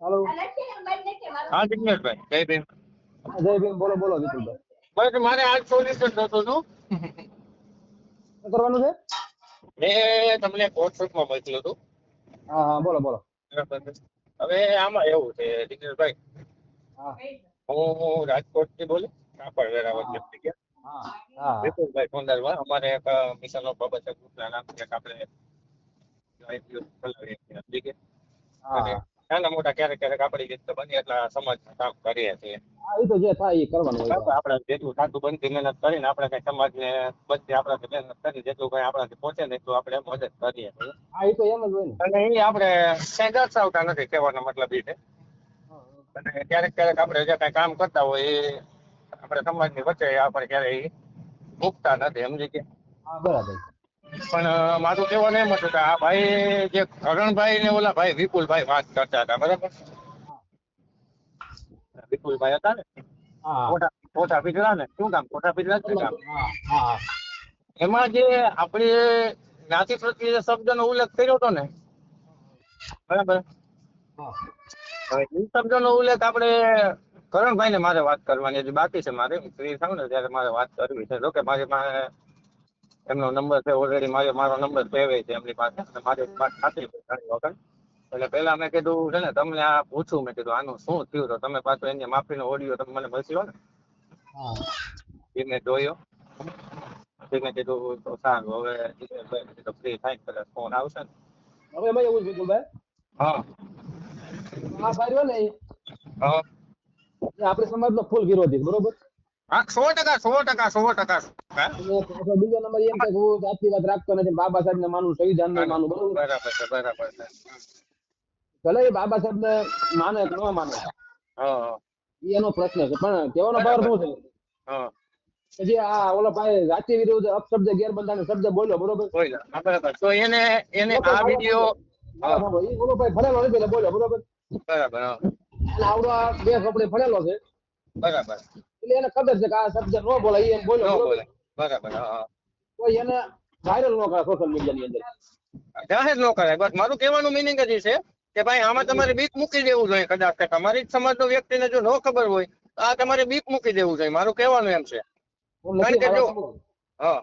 હાલો. હા જિગ્નેશભાઈ જય ભીમ જય ભીમ બોલો બોલો વિપુલભાઈ. બસ મારે આજ સોલ્યુશન થતું હતું? શું કરવાનું છે? મેં તમને વોટ્સઅપમાં મોકલ્યું હતું. હા હા બોલો બોલો. હવે આમાં એવું છે જિગ્નેશભાઈ હું. રાજકોટથી બોલું કાપડ વેરાવળ જતી ગયા. હા હા. વિપુલભાઈ અમારે એક મિશન ઓફ બાબત ગ્રુપના નામ એક આપણે નાના મોટા ક્યારેક ક્યારેક આપણી રીતે બની એટલા સમાજ કામ કરીએ છીએ. એ તો જે થાય એ કરવાનું હોય આપણે જેટલું સાચું બનતી મહેનત કરીને આપણે કઈ સમાજને બધી આપણાથી મહેનત કરી જેટલું કઈ આપણાથી પહોંચે ને એટલું આપણે મદદ કરીએ હા એ તો એમ જ હોય ને. અને એ આપણે કઈ દર્શાવતા નથી કહેવાનો મતલબ એ છે. અને ક્યારેક ક્યારેક આપણે જે કઈ કામ કરતા હોય એ આપણે સમાજની વચ્ચે આપણે ક્યારેય મૂકતા નથી સમજી ગયા? હા બરાબર પણ મારું કહેવાનું એમ હતું કે આ ભાઈ જે કરણભાઈ ને ઓલા ભાઈ વિપુલભાઈ વાત કરતા હતા બરાબર? વિપુલભાઈ હતા ને? કોઠા ખોટા ને? શું કામ કોઠા પીધલા જ કામ? એમાં જે આપણે જ્ઞાતિ પ્રત્યે જે શબ્દનો ઉલ્લેખ કર્યો હતો ને? બરાબર? હવે એ શબ્દનો ઉલ્લેખ આપણે કરણભાઈ ને મારે વાત કરવાની હજી બાકી છે મારે ફ્રી થાવ ને ત્યારે મારે વાત કરવી છે. જોકે મારી પાસે એમનો નંબર છે ઓલરેડી મારે મારો નંબર સેવે છે એમની પાસે. અને મારી વાત થતી ઘણી વખત. એટલે પહેલા મેં કીધું છે ને તમને આ પૂછું મેં કીધું આનું શું થયું? તો તમે પાછો એની માફીનો ઓડિયો તમે મને મોકલ્યો ને? એ મેં જોયો. પછી મેં કીધું તો સારું હવે કીધું ફ્રી થાય કદાચ ફોન આવશે ને. હવે એમાં એવું છે ભાઈ? હા. આ ભાઈ ને હા. આપણે સમાજ સમાજનો ફૂલ વિરોધી બરોબર? સો ટકા સો ટકા સો ટકા હા? અને પાછો બીજો નંબર એમ કે હું જાતની વાત રાખતો નથી બાબા સાહેબ ને માનું સંવિધાન ને માનું બરોબર? બરાબર છે બરાબર છે. ભલે એ બાબા સાહેબ ને માને કે ન માને એનો પ્રશ્ન છે. પણ કહેવાનો ભાવ શું છે. હા. આ ઓલો ભાઈ જાતિ વિરુદ્ધ અપશબ્દ શબ્દ બોલ્યો બરોબર? બરાબર. તો એને એને આ વીડિયો હા. ઓલો ભાઈ ભણેલો નથી એટલે બોલ્યો બરોબર? બરાબર આવડો આ બે કપડે ભણેલો છે. બરાબર. એટલે એને ખબર છે કે આ શબ્દ ન બોલાય એમ બોલો બોલ્યો બોલે. બરાબર હા. તો એને વાયરલ ન કરે સોશિયલ મીડિયા ની અંદર. જાહેર ન કરાય બસ મારું કહેવાનું મિનિંગ જ છે કે ભાઈ આમાં તમારે બીક મૂકી દેવું જોઈએ કદાચ કે તમારી જ સમાજનો વ્યક્તિને જો ન ખબર હોય તો આ તમારે બીક મૂકી દેવું જોઈએ. મારું કહેવાનું એમ છે. કારણ કે જો- હા.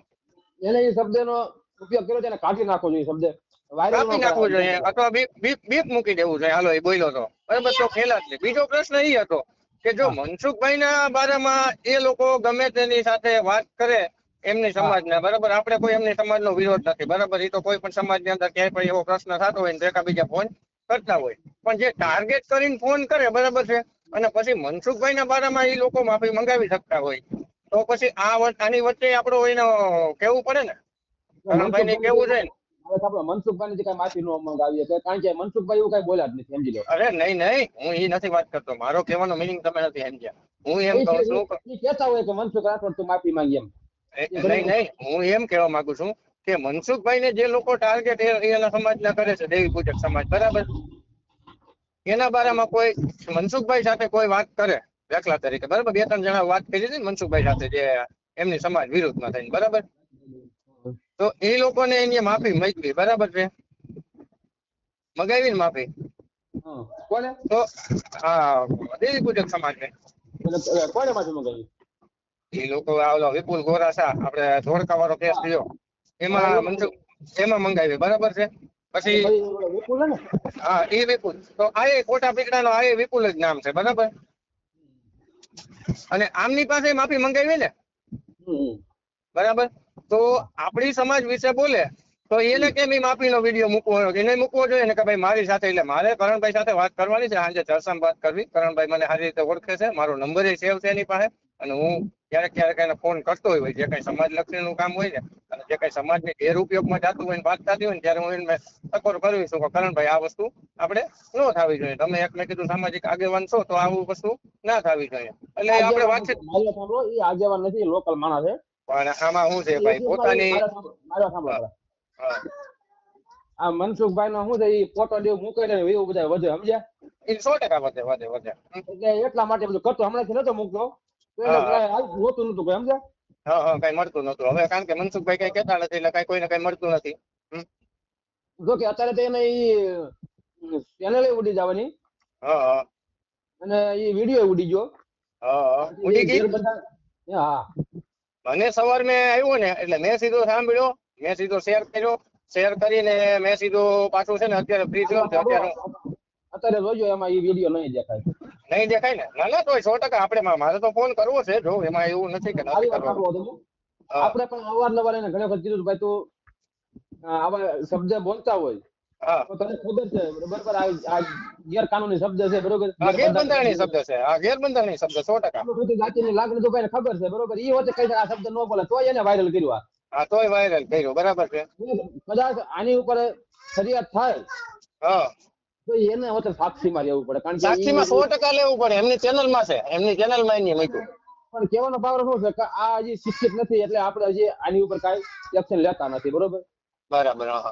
એને એ શબ્દનો ઉપયોગ કર્યો છે એને કાઢી નાખવો જોઈએ શબ્દ. વાયરલ કાપી નાખવું જોઈએ અથવા બીક બીક બીક મૂકી દેવું જોઈએ. હાલો એ બોલ્યો તો. બરાબર તો ખેલા જ નહીં બીજો પ્રશ્ન એ હતો કે જો મનસુખભાઈ ના બારામાં એ લોકો ગમે તેની સાથે વાત કરે એમની સમાજના બરાબર? આપણે કોઈ એમની સમાજનો વિરોધ નથી બરાબર? એ તો કોઈ પણ સમાજની અંદર ક્યાંય પણ એવો પ્રશ્ન થતો હોય ને બીજા ફોન કરતા હોય. પણ જે ટાર્ગેટ કરીને ફોન કરે બરાબર છે? અને પછી મનસુખભાઈ ના બારામાં એ લોકો માફી મંગાવી શકતા હોય. તો પછી આ આની વચ્ચે આપણો એનો કેવું પડે ને? કરણભાઈ ને કેવું છે ને? હવે આપણે મનસુખભાઈ ની કઈ માફી ન મંગાવીએ કારણ કે મનસુખભાઈ એવું કઈ બોલ્યા જ નથી સમજી લો. અરે નહીં નહીં હું એ નથી વાત કરતો. મારો કહેવાનો મિનિંગ તમે નથી સમજ્યા. હું એમ કહું છું કે- એ કહેતા હોય કે મનસુખ રાઠોડ તું માફી માંગી એમ. નહીં નહીં હું એમ કહેવા માંગુ છું કે મનસુખભાઈ ને જે લોકો ટાર્ગેટ એના સમાજના કરે છે દેવી પૂજક સમાજ બરાબર? એના બારામાં કોઈ મનસુખભાઈ સાથે કોઈ વાત કરે દાખલા તરીકે બરાબર? બે ત્રણ જણા વાત કરી હતી મનસુખભાઈ સાથે જે એમની સમાજ વિરુદ્ધમાં થઈને બરાબર? તો એ લોકોને એની માફી માંગવી બરાબર છે? મગાવી ને માફી કોને? તો હા દેવી પૂજક સમાજને. કોને માફી મગાવી? એ લોકો આ ઓલો વિપુલ ગોરાસા આપણે ધોળકા વાળો કેસ થયો. એમાં મનસુખ એમાં મંગાવી બરાબર છે? પછી વિપુલ ને? હા એ વિપુલ. તો આ એ ખોટા પીકડાનો આ એ વિપુલ જ નામ છે બરાબર? અને આમની પાસે માફી મંગાવી ને? બરાબર? તો આપણી સમાજ વિશે બોલે તો એને કેમ ઈ માફીનો વીડિયો મૂકવો એને મૂકવો જોઈએ ને કે ભાઈ મારી સાથે એટલે મારે કરણભાઈ સાથે વાત કરવાની છે. સાંજે ચર્ચામાં વાત કરવી. કરણભાઈ મને સારી રીતે ઓળખે છે. મારો નંબર એ સેવ છે એની પાસે. અને હું ક્યારેક ક્યારેક એને ફોન કરતો હોય. જે કઈ સમાજ લક્ષીનું કામ હોય ને અને જે કઈ સમાજને ગેરઉપયોગમાં જતું હોય ને વાત થતી હોય ને ત્યારે હું એને ટકોર કરવી છું કે કરણભાઈ આ વસ્તુ આપણે ન થવી જોઈએ. તમે એક મેં કીધું સામાજિક આગેવાન છો તો આવું વસ્તુ ના થવી જોઈએ. એટલે આપણે વાતચીત વાત આગેવાન નથી લોકલ માણસ છે. પણ આમાં શું છે ભાઈ પોતાની મારી સાંભળો. આ મનસુખભાઈ નો શું છે એ ફોટો દેવ મૂકે ને એવું બધા વધે સમજ્યા? એ સો ટકા વધે વધે વધે. એટલે એટલા માટે બધું કરતો હમણાંથી નતો મૂકતો. હોતું નતું કોઈ સમજ્યા? હા હા કઈ મળતું નતું. હવે કારણ કે મનસુખભાઈ કઈ કહેતા નથી એટલે કઈ કોઈને કઈ મળતું નથી. જો કે અત્યારે તો એને ઈ ચેનલ ઉડી જવાની. હા અને એ વીડિયો ઉડી ગયો. હા ઉડી ગઈ? હા. મને સવાર મેં આવ્યો ને એટલે મેં સીધો સાંભળ્યો મેં સીધો શેર કર્યો શેર કરીને મેં સીધો પાછું છે ને અત્યારે ફ્રી થયો અત્યારે અત્યારે જોજો એમાં એ વીડિયો નહીં દેખાય. નહીં દેખાય ને? ના ના તોય સો ટકા આપણે મારે તો ફોન કરવો છે જો એમાં એવું નથી કે નથી કરવો આપણે પણ અવારનવાર એને ઘણી વખત કીધું ભાઈ તું આવા શબ્દ બોલતા હોય તો તને ખબર છે બરોબર આ ગેરકાનૂની શબ્દ છે બરોબર? ગેરબંધારણીય શબ્દ છે આ ગેરબંધારણીય શબ્દ સો ટકા. જાતિની લાગણી તો કઈ ખબર છે બરોબર? ઈ હોતે કઈ આ શબ્દ ન બોલે તો એને વાયરલ કર્યું આ. હા તોય વાયરલ કર્યું બરાબર છે. કદાચ આની ઉપર ફરિયાદ થાય હા. તો એને હોતે સાક્ષીમાં રહેવું પડે કારણ કે સાક્ષીમાં સો ટકા લેવું પડે એમની ચેનલમાં છે એમની ચેનલમાં એની મૂક્યું. પણ કહેવાનો પાવર શું છે કે આ હજી શિક્ષિત નથી એટલે આપણે હજી આની ઉપર કાંઈ એક્શન લેતા નથી બરોબર? બરાબર હા.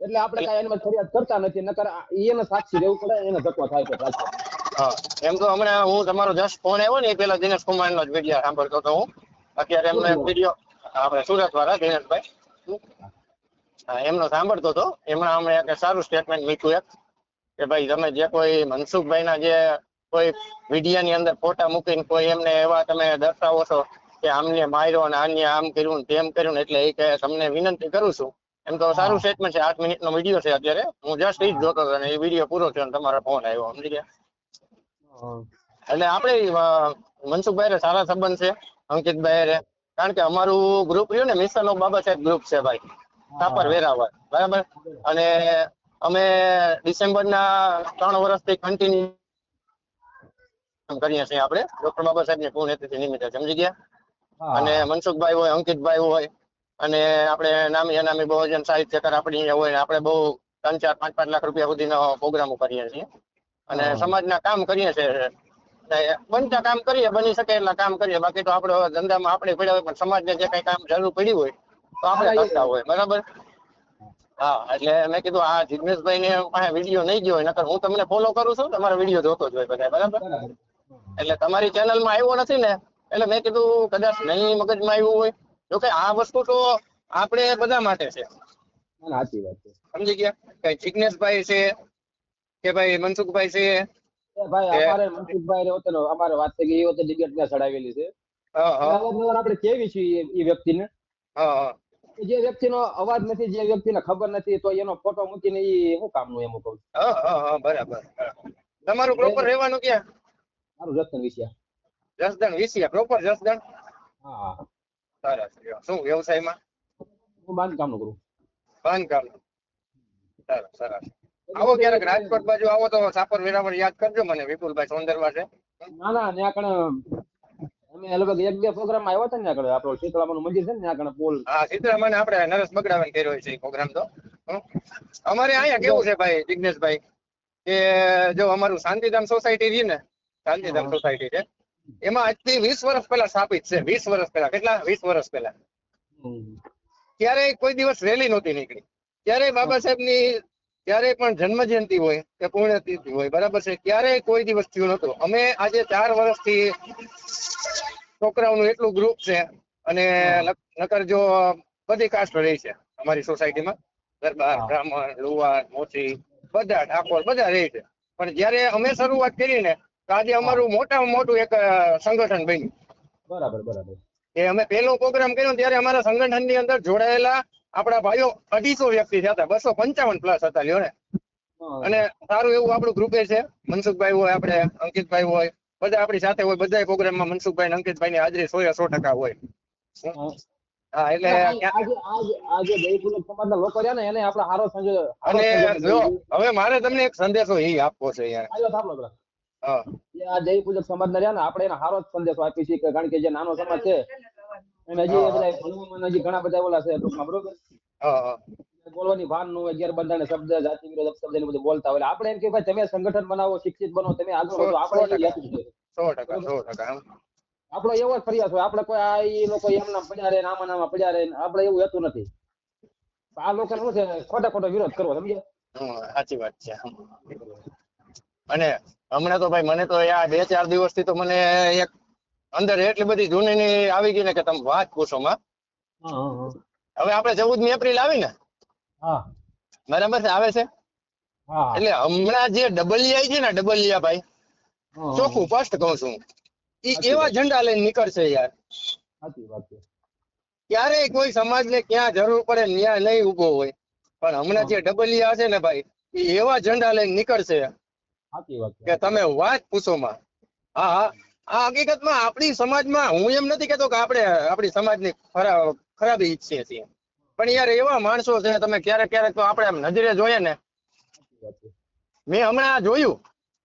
એટલે આપણે કાંઈ એની ફરિયાદ કરતા નથી, નકર એને સાક્ષી રહેવું પડે એને ધક્કો થાય છે. હા, એમ તો હમણાં હું તમારો જસ્ટ ફોન આવ્યો ને એ પેલા દિનેશ કુમાર નો જ વીડિયો સાંભળતો હતો હું. અત્યારે એમને વીડિયો આપણે સુરત વાળા દિનેશભાઈ. એમનો સાંભળતો હતો. એમણે હમણાં એક સારું સ્ટેટમેન્ટ મૂક્યું એક, કે ભાઈ તમે જે કોઈ મનસુખભાઈ ના જે કોઈ વિડીયા ની અંદર ફોટા મૂકીને કોઈ એમને એવા તમે દર્શાવો છો કે આમને માર્યો અને આને આમ કર્યું તેમ કર્યું ને એટલે એ કે તમને વિનંતી કરું છું એમ તો સારું સ્ટેટમેન્ટ છે. આઠ મિનિટ નો વીડિયો છે અત્યારે. હું જસ્ટ એ જ જોતો હતો અને એ વીડિયો પૂરો થયો તમારો ફોન આવ્યો સમજી ગયા? એટલે આપણે મનસુખભાઈ સારા સંબંધ છે અંકિતભાઈ રે. કારણ કે અમારું ગ્રુપ રહ્યું ને mission of Baba Saheb group છે ભાઈ. કાપર વેરાવળ બરાબર? અને અમે ડિસેમ્બર ના ત્રણ વર્ષથી કન્ટિન્યુ કરીએ છીએ આપણે. ડોક્ટર બાબા સાહેબની પુણ્યતિથિ નિમિત્તે સમજી ગયા? અને મનસુખભાઈ હોય અંકિતભાઈ હોય અને આપણે નામી અનામી બહુજન સાહિત્યકાર આપણી અહીંયા હોય આપણે બહુ ત્રણ ચાર પાંચ પાંચ લાખ રૂપિયા સુધીનો પ્રોગ્રામો કરીએ છીએ. અને. સમાજના કામ કરીએ છીએ. બનતા કામ કરીએ બની શકે એટલા કામ કરીએ. બાકી તો આપણે ધંધામાં આપણે પડ્યા હોય પણ સમાજને જે કઈ કામ જરૂર પડી હોય તો આપણે કરતા હોય. બરાબર? હા એટલે મેં કીધું આ જિગ્નેશભાઈ ને પાસે વીડિયો નહીં ગયો હોય નકર હું તમને ફોલો કરું છું તમારા વીડિયો જોતો જ હોય બધા બરાબર. એટલે તમારી ચેનલમાં આવ્યો નથી ને એટલે મેં કીધું કદાચ નહીં મગજમાં આવ્યું હોય જોકે આ વસ્તુ તો આપણે બધા માટે છે. ના, ના, સાચી વાત છે. સમજી ગયા? કઈ જિગ્નેશભાઈ છે કે ભાઈ મનસુખભાઈ છે? ભાઈ અમારે મનસુખભાઈ ને અમારે વાત થઈ ગઈ એ વખતે ડિબેટ ને ચડાવેલી છે. આપણે કેવી છીએ એ- વ્યક્તિને? જે વ્યક્તિનો અવાજ નથી જે વ્યક્તિને ખબર નથી તો એનો ફોટો મૂકીને એ શું કામનું એમ હું કહું હા હા હા બરાબર. તમારું પ્રોપર રહેવાનું ક્યાં? મારું જસદણ વિશે. જસદણ વિસિયા પ્રોપર જસદણ? હા. સરસ શું વ્યવસાયમાં? હું બાંધકામનું કરું. બાંધકામ સરસ સરસ આવો ક્યારેક રાજકોટ બાજુ આવો તો સાપર વેરાવળ યાદ કરજો મને વિપુલભાઈ સોંદરવા છે. ના ના ત્યાં કણ અમે લગભગ એક બે પ્રોગ્રામ આવ્યા હતા ને આગળ. આપણો શીતળામાનું મંદિર છે ને ત્યાં કણે પોલ. હા સિદ્ધરામાને આપણે નરેશ બગડાવાને કર્યો છે પ્રોગ્રામ તો. અમારે અહીંયા કેવું છે ભાઈ જિગ્નેશભાઈ? કે જો અમારું શાંતિધામ સોસાયટી રહી ને શાંતિધામ સોસાયટી છે. એમાં આજથી વીસ વર્ષ પહેલા સ્થાપિત છે. વીસ વર્ષ પહેલા. કેટલા? વીસ વર્ષ પહેલા. ત્યારે કોઈ દિવસ રેલી નહોતી નીકળી. ત્યારે બાબા સાહેબની ત્યારે પણ જન્મ જયંતિ હોય કે પુણ્યતિથિ હોય બરાબર છે? ક્યારેય કોઈ દિવસ થયું નહોતું. અમે આજે ચાર વર્ષથી છોકરાઓનું એટલું ગ્રુપ છે અને નક- નકર જો બધી કાસ્ટ રહી છે અમારી સોસાયટીમાં દરબાર હા. બ્રાહ્મણ લુહાર મોચી બધા ઠાકોર બધા રહે છે. પણ જયારે અમે શરૂઆત કરી ને આજે અમારું મોટામાં મોટું એક સંગઠન બન્યું. બરાબર બરાબર. એ અમે પહેલો પ્રોગ્રામ કર્યો ત્યારે અમારા સંગઠનની અંદર જોડાયેલા આપણા ભાઈઓ અઢીસો વ્યક્તિ થયા હતા. બસો પંચાવન પ્લસ હતા લ્યો ને. અને સારું એવું આપણું ગ્રુપે છે. મનસુખભાઈ હોય આપણે અંકિતભાઈ હોય બધા આપણી સાથે હોય. બધા પ્રોગ્રામમાં મનસુખભાઈ ને અંકિતભાઈ ની હાજરી સો સો ટકા હોય. હા. એટલે આજે ક્યાં- આજે આજે આજે જયપુર સમાજના લોકો રહ્યા ને એને આપણે હારો સંજો અને જો હવે મારે તમને એક સંદેશો એ આપવો છે યાર આ જય પૂજક સમાજના રહ્યા ને આપડે એને સારો જ સંદેશો આપીએ છીએ કારણ કે જે નાનો સમાજ છે એને હજી બધા ભણવામાં હજી ઘણા બધા ઓલા છે ટૂંકમાં બરોબર? હા હા. બોલવાની ભાનનું અગિયાર બંધારણ શબ્દ જાતિ વિરોધ અપશબ્દ ને બધું બોલતા હોય. આપણે એમ કે ભાઈ તમે સંગઠન બનાવો શિક્ષિત બનો તમે આગળ વધો. આપણે. સો ટકા સો ટકા આપણો એવો જ ફરિયાદ હોય. આપણે કોઈ આ એ લોકો એમ નામ પડ્યા રહે ને આમાં નામાં પડ્યા રહે આપણે એવું હતું નથી. આ લોકો શું છે ખોટા ખોટો વિરોધ કરવો સમજ્યા? સાચી વાત છે અને હમણાં તો ભાઈ મને તો યાર બે ચાર દિવસથી તો મને એક અંદર એટલી બધી જૂની ની આવી ગઈ ને કે તમે વાત પૂછો માં. હવે આપણે ચૌદમી એપ્રિલ આવી ને? બરાબર છે આવે છે? એટલે હમણાં જે ડબલિયા છે ને ડબલિયા ભાઈ ચોખ્ખું સ્પષ્ટ કહું છું. ઈ એવા. ઝંડા લઈને નીકળશે યાર. ક્યારેય કોઈ સમાજને ક્યાં જરૂર પડે ન્યાય નહીં ઊભો હોય. પણ હમણાં જે ડબલિયા છે ને ભાઈ એ એવા ઝંડા લઈને નીકળશે. સાચી વાત કે તમે વાત પૂછો માં. હા હા. આ હકીકતમાં આપણી સમાજમાં હું એમ નથી કેતો કે આપણે આપણી સમાજની ખરાબ ખરાબી ઈચ્છીએ છીએ. પણ યાર એવા માણસો છે તમે ક્યારેક ક્યારેક તો આપણે આમ નજરે જોઈએ ને. મેં હમણાં જોયું.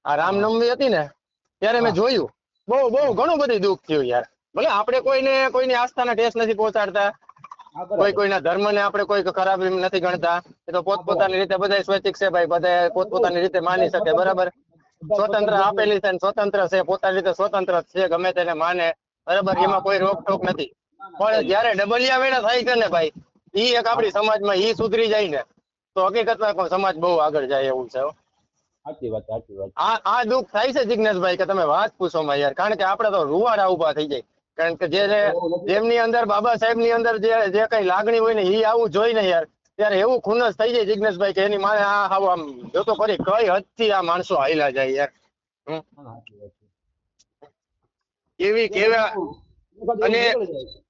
આ રામનવમી હતી ને ત્યારે મેં જોયું. બહુ બહુ ઘણું બધું દુઃખ થયું યાર. ભલે આપણે કોઈને કોઈની આસ્થાના ટેસ્ટ નથી પહોંચાડતા કોઈ બરાબર. કોઈના ધર્મને આપણે કોઈ ખરાબ નથી ગણતા. એ તો પોતપોતાની રીતે બધા સ્વૈચ્છિક છે ભાઈ બધા પોતપોતાની રીતે માની શકે બરાબર? સ્વતંત્ર આપેલી છે સ્વતંત્ર છે પોતાની રીતે સ્વતંત્ર છે ગમે તેને માને બરાબર? એમાં કોઈ રોકટોક નથી. પણ જયારે ડબલિયા વેડા થાય છે ને ભાઈ ઈ એક આપણી સમાજમાં ઈ સુધરી જાય ને તો હકીકતમાં પણ સમાજ બહુ આગળ જાય એવું છે સાચી વાત સાચી વાત. આ આ દુઃખ થાય છે જિજ્ઞેશભાઈ કે તમે વાત પૂછો માં યાર કારણ કે આપણે તો રૂવાડા ઊભા થઈ જાય. કારણ કે જે જેમની અંદર બાબા સાહેબની અંદર જે જે કઈ લાગણી હોય ને એ આવું જોઈ ને યાર ત્યારે એવું ખુનસ થઈ જાય જિજ્ઞેશભાઈ કે એની માને આ હાવ આમ જોતો ખરી કઈ હદથી આ માણસો હાલ્યા જાય યાર. એવી કેવા અને-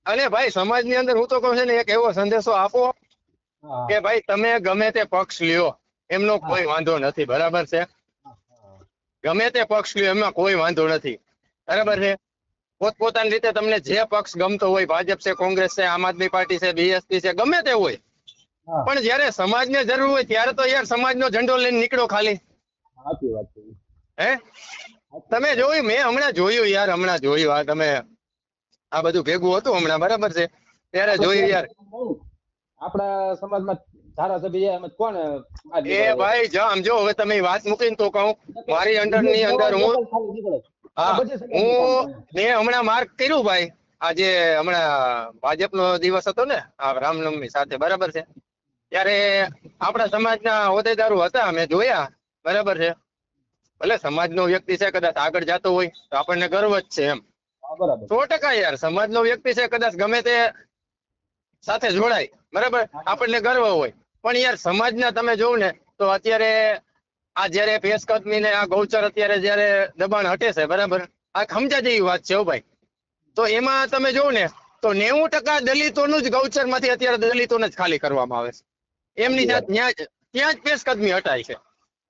અને ભાઈ સમાજની અંદર હું તો કહું છું ને એક એવો સંદેશો આપો કે ભાઈ તમે ગમે તે પક્ષ લ્યો એમનો કોઈ વાંધો નથી બરાબર છે? ગમે તે પક્ષ લ્યો એમાં કોઈ વાંધો નથી. બરાબર છે? પોતપોતાની રીતે તમને જે પક્ષ ગમતો હોય ભાજપ છે કોંગ્રેસ છે આમ આદમી પાર્ટી છે બીએસપી છે ગમે તે હોય. પણ જયારે સમાજને જરૂર હોય ત્યારે તો યાર સમાજનો ઝંડો લઈને નીકળો ખાલી. સાચી વાત છે. હે? તમે જોયું મેં હમણાં જોયું યાર હમણાં જોયું આ તમે આ બધું ભેગું હતું હમણાં બરાબર છે? ત્યારે જોયું યાર. આપણા સમાજમાં ધારાસભ્ય એમ કોણ? એ ભાઈ જો આમ જો હવે તમે વાત મૂકીને તો કહું મારી અંડરની અંદર હું. હા મેં હમણાં માર્ક કર્યું ભાઈ. આજે હમણાં ભાજપનો દિવસ હતો ને આ રામનવમી સાથે બરાબર છે? ત્યારે આપણા સમાજના હોદ્દેદારો હતા મેં જોયા બરાબર છે? ભલે સમાજનો વ્યક્તિ છે કદાચ આગળ જતો હોય તો આપણને ગર્વ જ છે એમ. બરાબર. સો ટકા યાર સમાજનો વ્યક્તિ છે કદાચ ગમે તે સાથે જોડાય બરાબર? આપણને ગર્વ હોય. પણ યાર સમાજના તમે જોવ ને તો અત્યારે આ જયારે પેશકદમી ને આ ગૌચર અત્યારે જયારે દબાણ હટે છે બરાબર? આ સમજા જેવી વાત છે હો ભાઈ. તો એમાં તમે જોવો ને તો નેવું ટકા દલિતોનું જ ગૌચરમાંથી અત્યારે દલિતોને જ ખાલી કરવામાં આવે છે. એમની ત્યાં જ ત્યાં જ પેશકદમી હટાય છે.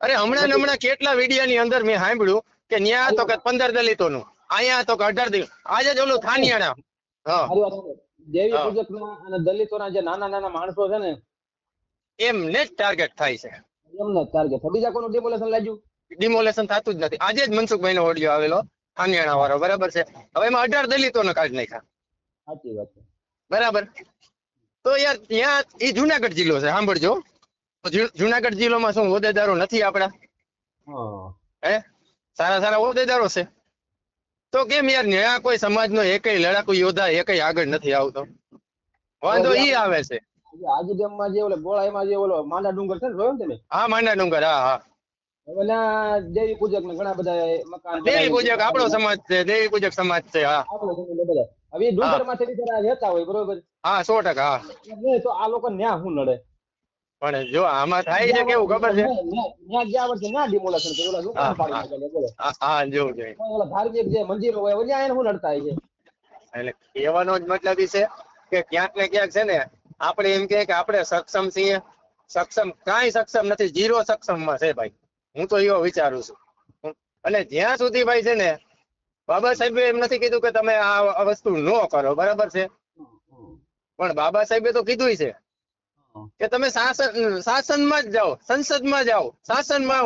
અરે હમણાં હમણાં કેટલા વિડિયાની અંદર મેં સાંભળ્યું કે ન્યા તો કે પંદર દલિતોનું અહીંયા તો કે અઢાર દલિત આજે જ ઓલું થાનિયાણા. હા. દેવી. પૂજકના અને દલિતોના જે નાના નાના માણસો છે ને એમને જ ટાર્ગેટ થાય છે. એમને ટાર્ગેટ બીજા કોનું ડેમોલેશન લાગ્યું? ડિમોલેશન થતું જ નથી. આજે જ મનસુખભાઈ નો ઓડિયો આવેલો થાનિયાણા વાળો બરાબર છે? હવે એમાં અઢાર દલિતોને કાઢ નાખ્યા. સાચી વાત છે. બરાબર? તો યાર ત્યાં એ જુનાગઢ જિલ્લો છે. સાંભળજો. જુનાગઢ જિલ્લામાં શું હોદ્દેદારો નથી આપણા? હે. સારા સારા હોદ્દેદારો છે. તો કેમ યાર ન્યા કોઈ સમાજનો એકય લડાકુ યોદ્ધા એકય આગળ નથી આવતો? વાંધો ઈ આવે છે. આજે ડેમમાં જે ઓલો ગોળાઈમાં જે ઓલો માંડા ડુંગર છે ને જોયો ને તમે? હા માંડા ડુંગર હા હા. ઓલા દેવી પૂજક ને ઘણા બધા મકાન દેવી પૂજક આપણો સમાજ છે દેવી પૂજક સમાજ છે હા. આપણો સમાજ બધા. હવે ડુંગરમાંથી બિચારા રહેતા હોય બરોબર? હા 100% હા. તો આ લોકો ન્યા હું નડે? પણ જો આમાં થાય છે કેવું ખબર છે? ન્યા- ગયા વર્ષે ન્યા ડિમોલેશન કર્યું. ઓલા દુકાન પાડી. બોલો. હા, જો જો ઓલા ધાર્મિક જે મંદિરો હોય ન્યા એને હું નડતા હોય છે? એટલે કહેવાનો જ મતલબ છે કે ક્યાંક ને ક્યાંક છે ને આપણે એમ કે આપણે સક્ષમ છીએ. સક્ષમ કાંઈ સક્ષમ નથી જીરો સક્ષમમાં છે ભાઈ. હું તો એવો વિચારું છું. અને જ્યાં સુધી ભાઈ છે ને બાબા સાહેબે એમ નથી કીધું કે તમે આ આ વસ્તુ ન કરો બરાબર છે? પણ બાબા સાહેબે તો કીધું છે. કે તમે શાસન શાસનમાં જ જાઓ સંસદમાં જાઓ શાસનમાં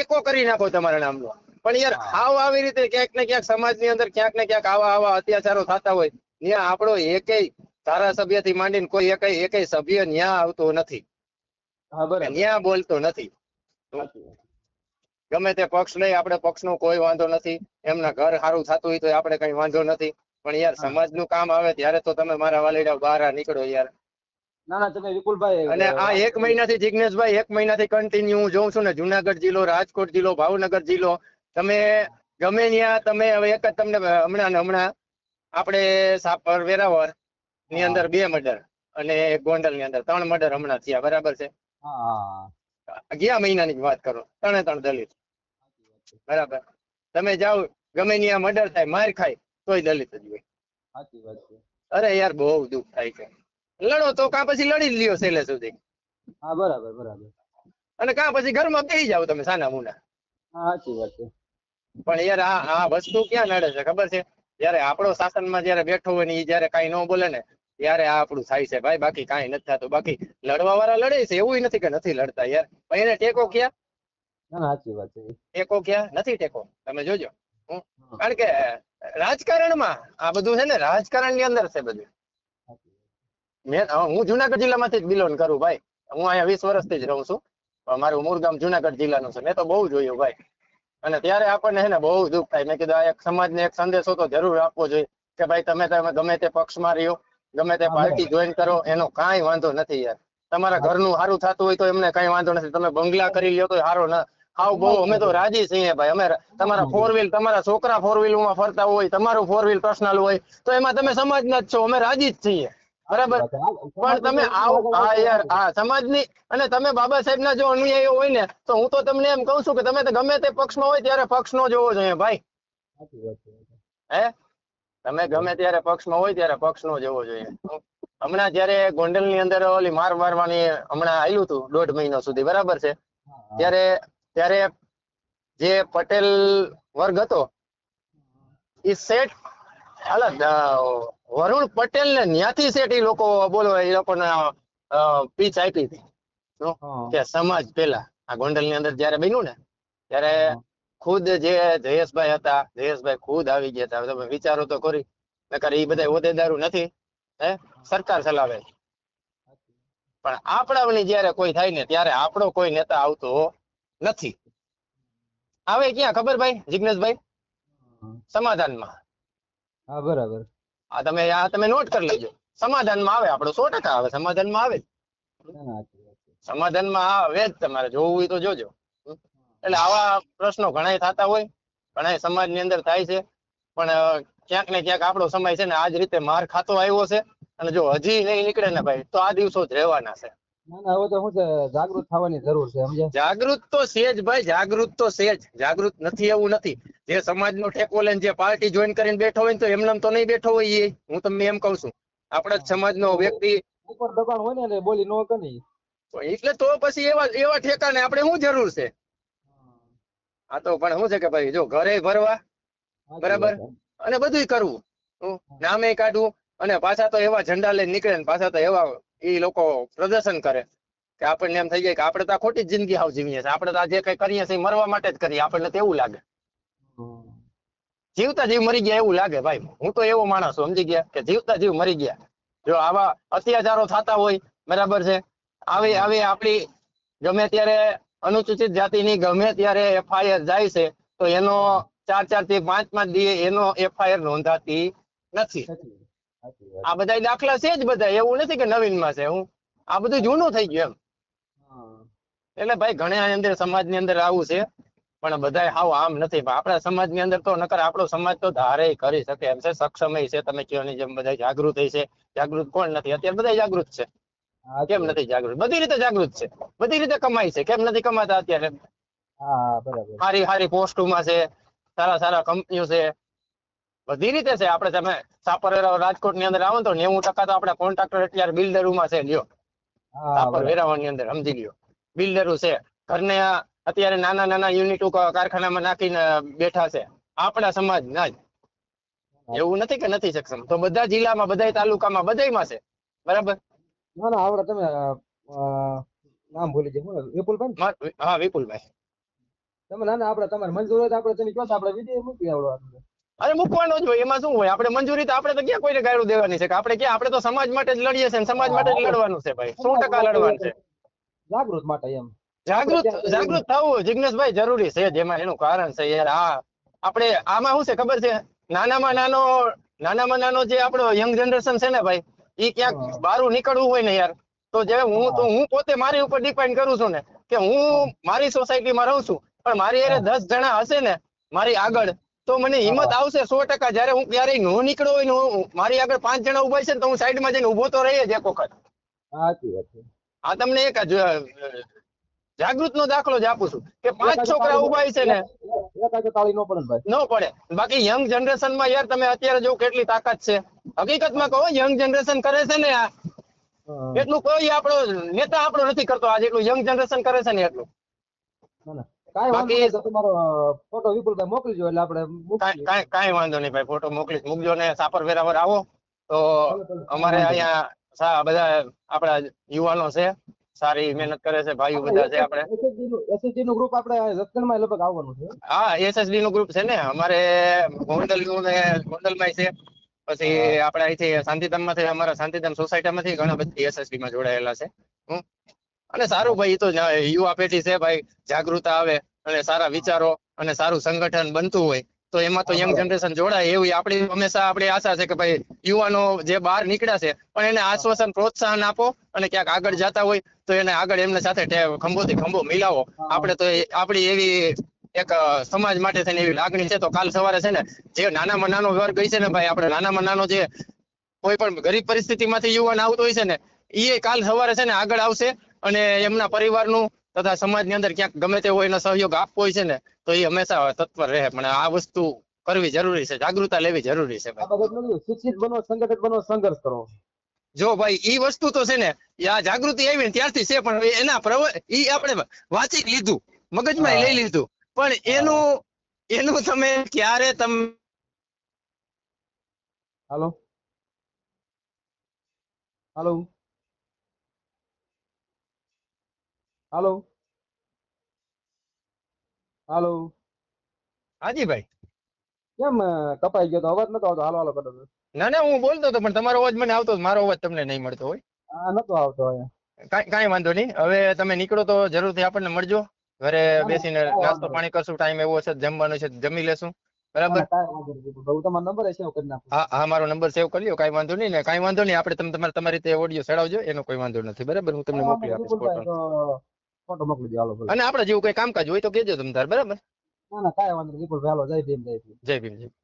એકો કરી નાખો તમારા નામનો. પણ યાર આવ આવી રીતે ક્યાંક ને ક્યાંક સમાજની અંદર ક્યાંક ને ક્યાંક આવા આવા અત્યાચારો થતા હોય ત્યાં આપણો એકેય ધારાસભ્યથી માંડીને કોઈ એકય એકય સભ્ય ન્યા આવતો નથી. ન્યા બોલતો નથી. ગમે તે પક્ષ લઈ આપણે પક્ષનો કોઈ વાંધો નથી. એમના ઘર સારું થતું હોય તો આપણે કઈ વાંધો નથી. પણ યાર સમાજનું કામ આવે ત્યારે તો તમે મારા વાલીડા બહાર નીકળો યાર. ના ના તમે વિપુલભાઈ અને આ એક મહિનાથી જિજ્ઞેશભાઈ એક મહિનાથી કન્ટિન્યુ હું જોઉં છું ને જુનાગઢ જિલ્લો રાજકોટ જિલ્લો ભાવનગર જિલ્લો. તમે ગમે ત્યાં તમે હવે એક જ તમને હમણાં ને હમણાં આપણે સાપર વેરાવળ. ની અંદર બે મર્ડર અને ગોંડલની અંદર. ત્રણ મર્ડર હમણાં થયા. બરાબર છે? ગયા મહિનાની જ વાત કરો. ત્રણે ત્રણ દલિત. બરાબર. તમે જાઓ ગમે ત્યાં મર્ડર થાય માર ખાય તોય દલિત જ હોય. સાચી વાત છે. અરે યાર બહુ દુઃખ થાય છે. લડો તો કા પછી લડી લ્યો છેલ્લે સુધી. હા બરાબર બરાબર. અને કા પછી ઘરમાં બેસી જાવ તમે સાના મુના. સાચી વાત છે. પણ યાર આ આ વસ્તુ ક્યાં નડે છે? ખબર છે? જયારે આપણો શાસનમાં જયારે બેઠો હોય ને એ જયારે કાંઈ ન બોલે ને ત્યારે આ આપણું થાય છે. ભાઈ બાકી કાંઈ નથી થતું. બાકી લડવા વાળા લડે છે. એવું નથી કે નથી લડતા યાર. પણ એને ટેકો ક્યાં? ના ના સાચી વાત છે. ટેકો ક્યાં? નથી ટેકો. તમે જોજો. હું. કારણ કે રાજકારણમાં આ બધું છે ને રાજકારણની અંદર છે બધું. મેં અ, હું જુનાગઢ જિલ્લામાંથી જ બિલોંગ કરું ભાઈ. હું અહીંયા વીસ વર્ષથી જ રહું છું. પણ મારું મૂળ ગામ જુનાગઢ જિલ્લાનું છે. મેં તો બહુ જોયું ભાઈ. અને ત્યારે આપણને છે ને બહુ દુઃખ થાય. મેં કીધું આ એક સમાજને એક સંદેશો તો જરૂર આપવો જોઈએ કે ભાઈ તમે તમે ગમે તે પક્ષમાં રહ્યો. ગમે તે પાર્ટી જોઈન કરો એનો કાંઈ વાંધો નથી યાર. તમારા ઘરનું સારું થતું હોય તો એમને કઈ વાંધો નથી. તમે બંગલા કરી લ્યો તો સારો ના હાવ બહુ અમે તો રાજી છીએ ભાઈ. અમે તમારા ફોર વ્હીલ તમારા છોકરા ફોર વ્હીલમાં ફરતા હોય તમારું ફોર વ્હીલ પર્સનલ હોય તો એમાં તમે સમાજના જ છો. અમે રાજી જ છીએ. બરાબર? પણ તમે આવો હા યાર. હા સમાજની અને તમે બાબા સાહેબ ના જો અનુયાયી હોય ને તો હું તો તમને એમ કહું છું કે તમે ગમે તે પક્ષમાં હોય ત્યારે પક્ષ નો જોવો જોઈએ ભાઈ. હે? તમે ગમે ત્યારે પક્ષમાં હોય ત્યારે પક્ષ નો જોવો જોઈએ હમણાં જયારે ગોંડલની અંદર ઓલી માર મારવાની હમણાં આવ્યું હતું દોઢ મહિનો સુધી બરાબર છે. ત્યારે ત્યારે જે પટેલ વર્ગ હતો એ સેટ હાલ વરુણ પટેલ ને ન્યાથી સેટ એ લોકો બોલો એ લોકોને પીચ આપી હતી કે સમાજ પેલા આ ગોંડલની અંદર જયારે બન્યું ને ત્યારે. ખુદ જે જયેશભાઈ હતા જયેશભાઈ ખુદ આવી ગયા હતા. તમે વિચારો તો કરી નકર એ બધા હોદ્દેદારો નથી. હે? સરકાર ચલાવે. પણ આપણાની જયારે કોઈ થાય ને ત્યારે આપણો કોઈ નેતા આવતો નથી. આવે ક્યાં ખબર ભાઈ? જિગ્નેશભાઈ? સમાધાનમાં. હા બરાબર. આ તમે આ તમે નોટ કરી લેજો. સમાધાનમાં આવે આપણો. સો ટકા આવે. સમાધાનમાં આવે સમાધાનમાં આવે જ તમારે. જોવું હોય તો જોજો. એટલે આવા પ્રશ્નો ઘણા થતા હોય ઘણાય સમાજની અંદર થાય છે. પણ ક્યાંક ને ક્યાંક આપણો સમય છે ને આ જ રીતે માર ખાતો આવ્યો છે. અને જો હજી નહીં નીકળે ને ભાઈ તો આ દિવસો જ રહેવાના છે. જાગૃત થવાની જરૂર છે જાગૃત તો છે જ ભાઈ જાગૃત તો છે જ. જાગૃત નથી એવું નથી. જે સમાજનો ઠેકો લઈને જે પાર્ટી જોઈન કરીને બેઠો હોય ને તો એમને તો નહીં બેઠો હોય એ. હું તમને એમ કહું છું. આપણા જ સમાજનો વ્યક્તિ ઉપર દબાણ હોય ને એટલે બોલી નો કરી. એટલે તો પછી એવા એવા ઠેકાને આપણે શું જરૂર છે? આ તો પણ શું છે કે ભાઈ જો ઘરે ભરવા બરાબર. અને બધું કરવું. નામે કાઢવું અને પાછા તો એવા ઝંડા લઈને નીકળે ને પાછા તો એવા એ લોકો પ્રદર્શન કરે. કે આપણને એમ થઈ જાય કે આપણે તો ખોટી જિંદગી હાવ જીવીએ છીએ. આપણે તો જે કઈ કરીએ છીએ મરવા માટે જ કરીએ. આપણને તો એવું લાગે. જીવતા જીવ મરી ગયા એવું લાગે ભાઈ. હું તો એવો માણસ છું સમજી ગયા? કે જીવતા જીવ મરી ગયા. જો આવા અત્યાચારો થતા હોય બરાબર છે? આવી આવી આપણી ગમે ત્યારે અનુસૂચિત જાતિની ગમે ત્યારે એફઆઈઆર જાય છે, તો એનો ચાર ચારથી પાંચ પાંચ દી એનો એફઆઈઆર નોંધાતી નથી. આ બધા દાખલા છે જ બધા, એવું નથી કે નવીનમાં છે. હું આ બધું જૂનું થઈ ગયું એમ. એટલે ભાઈ ઘણા અંદર સમાજની અંદર આવું છે, પણ બધાય હાવ આમ નથી. પણ આપણા સમાજની અંદર તો નકર આપણો સમાજ તો ધારે કરી શકે એમ છે, સક્ષમ છે, તમે કહો ની જેમ બધા જાગૃત છે. જાગૃત કોણ નથી? અત્યારે બધા જાગૃત છે. કેમ નથી જાગૃત? બધી રીતે જાગૃત છે. બધી રીતે કમાય છે. કેમ નથી કમાતા અત્યારે? હા બરાબર. સારી સારી પોસ્ટોમાં છે સારા સારા કંપનીઓ છે. બધી રીતે છે. આપણે તમે સાપર રાજકોટની અંદર આવો તો નેવું ટકા તો આપણે કોન્ટ્રાક્ટર અત્યારે બિલ્ડરોમાં છે લ્યો. હા સાપર બરાબર. અંદર સમજી લ્યો. બિલ્ડરો છે. ઘરને અત્યારે નાના નાના યુનિટો કારખાનામાં નાખીને બેઠા છે. આપણા સમાજ ના જ એવું નથી કે નથી સક્ષમ. તો બધા જિલ્લામાં બધા તાલુકામાં બધામાં છે. બરાબર? ના ના આવડે તમે નામ ભૂલી જાય વિપુલભાઈ હા વિપુલભાઈ. તમે ના ના આપડે તમારે મંજૂર હોય તો આપણે તમે કહો આપડે વીડિયો મૂકી આવડો અરે મૂકવાનો જ હોય એમાં શું હોય? આપણે મંજૂરી તો આપણે તો ક્યાં કોઈને ગાળું દેવાની છે? કે આપણે ક્યાં? આપણે તો સમાજ માટે જ લડીએ છીએ સમાજ માટે જ લડવાનું છે ભાઈ. સો ટકા લડવાનું છે. જાગૃત માટે એમ. જાગૃત જાગૃત થવું જિજ્ઞેશભાઈ જરૂરી છે જેમાં એનું કારણ છે યાર. આ આપણે આમાં શું છે ખબર છે? નાનામાં નાનો નાનામાં નાનો જે આપણો યંગ જનરેશન છે ને ભાઈ એ ક્યાંક બારું નીકળવું હોય ને યાર. તો જે હું તો હું પોતે મારી ઉપર ડિપેન્ડ કરું છું ને કે હું મારી સોસાયટીમાં રહું છું. પણ મારી હારે દસ જણા હશે ને મારી આગળ તો મને હિંમત આવશે સો ટકા. જયારે હું ક્યારેય નો નીકળ્યો હોય ને મારી આગળ પાંચ જણા ઊભા છે ને તો હું સાઈડમાં જઈને ઊભો તો રહીએ જ એક વખત. આ તમને એક જાગૃત નો દાખલો જ આપું છું કે પાંચ છોકરા ઊભા છે ને ન પડે બાકી યંગ જનરેશનમાં યાર તમે અત્યારે જો કેટલી તાકાત છે. હકીકતમાં કહો યંગ જનરેશન કરે છે ને આ. એટલું કોઈ આપણો નેતા આપણો નથી કરતો આજે એટલું યંગ જનરેશન કરે છે ને એટલું. વાંધો નહીં તો તમારો ફોટો વિપુલભાઈ મોકલજો એટલે આપણે મૂકીએ. કાંઈ કાંઈ કાંઈ વાંધો નહીં ભાઈ ફોટો મોકલીશ. મૂકજો ને સાપર વેરાવર આવો. તો ભલે, ભલે. અમારે અહીંયા બધા આપણા યુવાનો છે સારી મહેનત કરે છે ભાઈઓ બધા છે આપણે. SSG નું- ગ્રુપ આપણે રતનમાં લગભગ આવવાનું છે. હા એસએસડી નું ગ્રુપ છે ને અમારે ગોંડલનું ને ગોંડલમાં છે. પછી આપણે અહીંથી શાંતિધામમાંથી અમારા શાંતિધામ સોસાયટીમાંથી ઘણા બધા એસએસડી માં જોડાયેલા છે. અને સારું ભાઈ તો યુવા પેઢી છે ભાઈ જાગૃતતા આવે અને સારા વિચારો અને સારું સંગઠન બનતું હોય તો એમાં તો યંગ જનરેશન જોડાય એવી આપણી હંમેશા આપણી આશા છે કે ભાઈ યુવાનો જે બહાર નીકળ્યા છે પણ એને આશ્વાસન પ્રોત્સાહન આપો અને ક્યાંક આગળ જતા હોય તો એને આગળ એમને સાથે ખંભોથી ખંભો મિલાવો. આપણે તો આપણી એવી એક સમાજ માટે થઈને એવી લાગણી છે. તો કાલ સવારે છે ને જે નાનામાં નાનો વર્ગ છે ને ભાઈ આપણે નાનામાં નાનો જે કોઈ પણ ગરીબ પરિસ્થિતિમાંથી યુવાન આવતો હોય છે ને એ કાલ સવારે છે ને આગળ આવશે અને એમના પરિવારનું તથા સમાજની અંદર ક્યાંક ગમે તે હોય એનો સહયોગ આપવો હોય છે ને તો એ હંમેશા તત્પર રહે. પણ આ વસ્તુ કરવી જરૂરી છે. જાગૃતતા લેવી જરૂરી છે શિક્ષિત બનો સંગઠિત બનો સંઘર્ષ કરો. જો ભાઈ ઈ વસ્તુ તો છે ને આ જાગૃતિ આવી ને ત્યારથી છે પણ એના પ્રવ ઈ આપણે વાંચી લીધું. મગજમાં લઈ લીધું. પણ એનું એનું તમે ક્યારે તમે હાલો? હાલો? હાલો? હાલો? હાજી ભાઈ. કેમ કપાઈ ગયો તો? અવાજ નતો આવતો. હાલો હાલો કરતો ના ના હું બોલતો હતો પણ તમારો અવાજ મને આવતો મારો અવાજ તમને નહીં મળતો હોય. હા નતો આવતો કઈ કાંઈ કાંઈ વાંધો નહીં. હવે તમે નીકળો તો જરૂરથી આપણને મળજો. ઘરે બેસીને નાસ્તો પાણી કરશું ટાઈમ એવો છે જમવાનું છે જમી લેશું. બરાબર? નંબર હા હા મારો નંબર સેવ કરી લ્યો કઈ વાંધો નહીં ને કઈ વાંધો નહીં આપણે તમે તમારે તમારી રીતે ઓડિયો ચડાવજો એનો કોઈ વાંધો નથી. બરાબર? હું તમને મોકલી આપીશ ફોટો ફોટો મોકલી દો અને આપણે જેવું કઈ કામકાજ હોય તો કેજો તમે તાર બરાબર? ના ના કાંઈ વાંધો નહીં જય ભીમ જય ભીમ. જય ભીમ જય ભીમ.